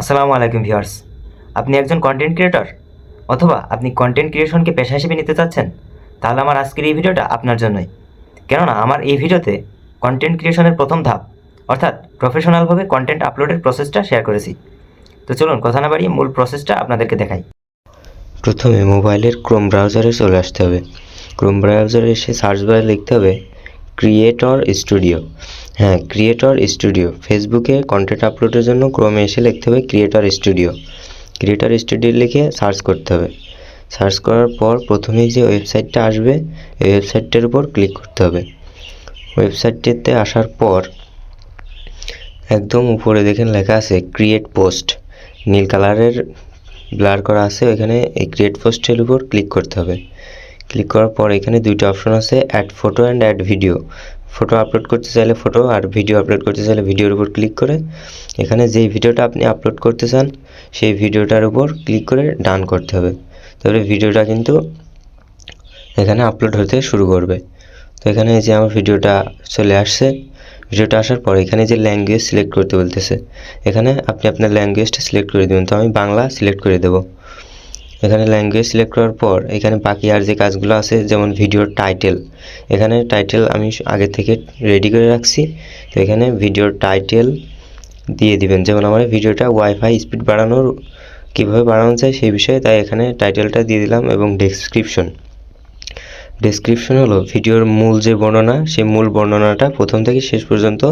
আসসালামু আলাইকুম ভিউয়ার্স। আপনি একজন কন্টেন্ট ক্রিয়েটর অথবা আপনি কন্টেন্ট ক্রিয়েশনকে পেশা হিসেবে নিতে চাচ্ছেন? তাহলে আমার আজকের এই ভিডিওটা আপনার জন্যই। কেননা আমার এই ভিডিওতে কন্টেন্ট ক্রিয়েশনের প্রথম ধাপ, অর্থাৎ প্রফেশনালভাবে কন্টেন্ট আপলোডের প্রসেসটা শেয়ার করেছি। তো চলুন, কথা না বাড়িয়ে মূল প্রসেসটা আপনাদেরকে দেখাই। প্রথমে মোবাইলের ক্রোম ব্রাউজারে চলে আসতে হবে। ক্রোম ব্রাউজারে এসে সার্চ বারে লিখতে হবে ক্রিয়েটর স্টুডিও হ্যাঁ ক্রিয়েটর স্টুডিও ফেসবুকে কন্টেন্ট আপলোডের জন্য ক্রোমে এসে লিখতে হবে ক্রিয়েটর স্টুডিও ক্রিয়েটর স্টুডিও লিখে সার্চ করতে হবে। সার্চ করার পর প্রথমেই যে ওয়েবসাইটটা আসবে, এই ওয়েবসাইটটার উপর ক্লিক করতে হবে। ওয়েবসাইটটিতে আসার পর একদম উপরে দেখেন লেখা আছে ক্রিয়েট পোস্ট নীল কালারের ব্লার করা আছে, ওইখানে এই ক্রিয়েট পোস্টের উপর ক্লিক করতে হবে। ক্লিক করার পর এখানে দুইটা অপশন আছে add photo and add video photo upload করতে চাইলে ফটো আর ভিডিও আপলোড করতে চাইলে ভিডিওর উপর ক্লিক করে এখানে যেই ভিডিওটা আপনি আপলোড করতে চান, সেই ভিডিওটার উপর ক্লিক করে ডান করতে হবে। তাহলে ভিডিওটা কিন্তু এখানে আপলোড হতে শুরু করবে। তো এখানে যে আমার ভিডিওটা চলে আসছে। ভিডিওটা আসার পর এখানে যে ল্যাঙ্গুয়েজ সিলেক্ট করতে বলতেছে, এখানে আপনি আপনার ল্যাঙ্গুয়েজটা সিলেক্ট করে দেবেন। তো আমি বাংলা সিলেক্ট করে দেবো। এখানে ল্যাঙ্গুয়েজ সিলেক্ট করার পর এখানে বাকি আর যে কাজগুলো আছে, যেমন ভিডিওর টাইটেল এখানে টাইটেল আমি আগে থেকে রেডি করে রাখছি। তো এখানে ভিডিওর টাইটেল দিয়ে দিবেন। যেমন আমার ভিডিওটা ওয়াইফাই স্পিড বাড়ানোর কীভাবে বাড়ানো যায় সেই বিষয়ে তাই এখানে টাইটেলটা দিয়ে দিলাম এবং ডেসক্রিপশন ডেসক্রিপশন হলো ভিডিওর মূল যে বর্ণনা, সেই মূল বর্ণনাটা প্রথম থেকে শেষ পর্যন্ত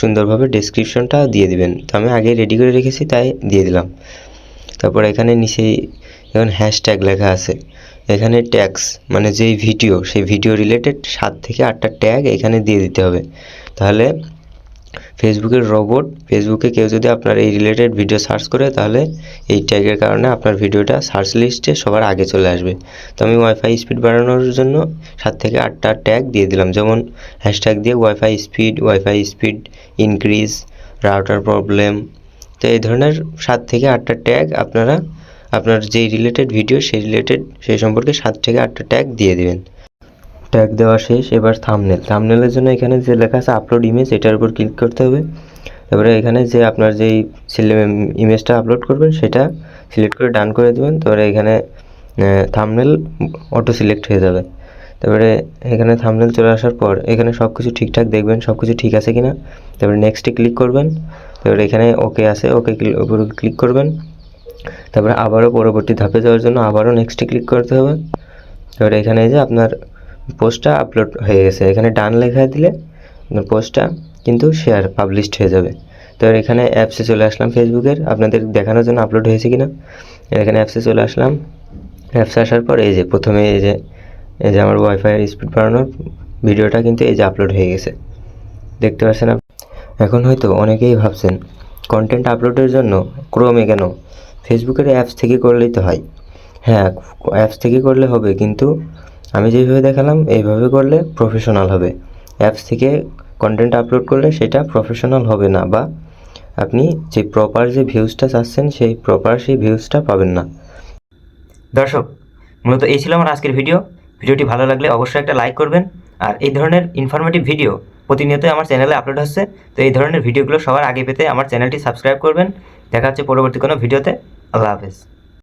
সুন্দরভাবে ডেসক্রিপশনটা দিয়ে দিবেন। তো আমি আগে রেডি করে রেখেছি, তাই দিয়ে দিলাম। তারপর এখানে নিচেই এখন হ্যাশট্যাগ লেখা আছে। এখানে ট্যাগস মানে যেই ভিডিও সেই ভিডিও রিলেটেড সাত থেকে আটটা ট্যাগ এখানে দিয়ে দিতে হবে। তাহলে ফেসবুকের রোবট ফেসবুকে কেউ যদি আপনার এই রিলেটেড ভিডিও সার্চ করে, তাহলে এই ট্যাগের কারণে আপনার ভিডিওটা সার্চ লিস্টে সবার আগে চলে আসবে। তো আমি ওয়াইফাই স্পিড বাড়ানোর জন্য সাত থেকে আটটা ট্যাগ দিয়ে দিলাম। যেমন হ্যাশট্যাগ দিয়ে wifi speed wifi speed increase router problem তো এই ধরনের সাত থেকে আটটা ট্যাগ আপনারা, আপনার যেই রিলেটেড ভিডিও সেই রিলেটেড সেই সম্পর্কে সাত থেকে আটটা ট্যাগ দিয়ে দিবেন। ট্যাগ দেওয়া শেষ, এবার থামনেল থামনেলের জন্য এখানে যে লেখা আছে আপলোড ইমেজ এটার উপর ক্লিক করতে হবে। তারপরে এখানে যে আপনার যেই ইমেজটা আপলোড করবেন, সেটা সিলেক্ট করে ডান করে দেবেন। তারপরে এখানে থামনেল অটো সিলেক্ট হয়ে যাবে। তারপরে এখানে থামনেল চলে আসার পর, এখানে সব কিছু ঠিকঠাক দেখবেন সব কিছু ঠিক আছে কি না তারপরে নেক্সটে ক্লিক করবেন। তারপরে এখানে ওকে আছে। ওকে উপর ক্লিক করবেন। তারপরে আবারও পরবর্তী ধাপে যাওয়ার জন্য আবারও নেক্সটে ক্লিক করতে হবে। তারপরে এখানে যে আপনার পোস্টটা আপলোড হয়ে গেছে। এখানে ডান লেখা দিলে পোস্টটা কিন্তু শেয়ার পাবলিশড হয়ে যাবে। তো এখানে অ্যাপসে চলে আসলাম ফেসবুকের আপনাদের দেখানোর জন্য আপলোড হয়েছে কিনা? এখানে অ্যাপসে চলে আসলাম। অ্যাপসে আসার পর এই যে প্রথমে এই যে এই যে আমার ওয়াইফাইয়ের স্পিড বাড়ানোর ভিডিওটা কিন্তু এই যে আপলোড হয়ে গেছে। দেখতে পাচ্ছেন এখন হয়তো অনেকেই ভাবছেন কন্টেন্ট আপলোডের জন্য ক্রোমে কেন? ফেসবুকের অ্যাপস থেকে করলেই তো হয়। হ্যাঁ অ্যাপস থেকে করলে হবে, কিন্তু আমি যেভাবে দেখালাম এইভাবে করলে প্রফেশনাল হবে। অ্যাপস থেকে কন্টেন্ট আপলোড করলে সেটা প্রফেশনাল হবে না, বা আপনি যে প্রপার যে ভিউজটা চাচ্ছেন, সেই প্রপার সেই ভিউজটা পাবেন না। দর্শক, মূলত এই ছিল আমার আজকের ভিডিও ভিডিওটি ভালো লাগলে অবশ্যই একটা লাইক করবেন, আর এই ধরনের ইনফরমেটিভ ভিডিও প্রতিনিয়তই আমার চ্যানেলে আপলোড হচ্ছে। তো এই ধরনের ভিডিওগুলো সবার আগে পেতে আমার চ্যানেলটি সাবস্ক্রাইব করবেন। দেখা হচ্ছে পরবর্তী কোনো ভিডিওতে আল্লাহ হাফেজ।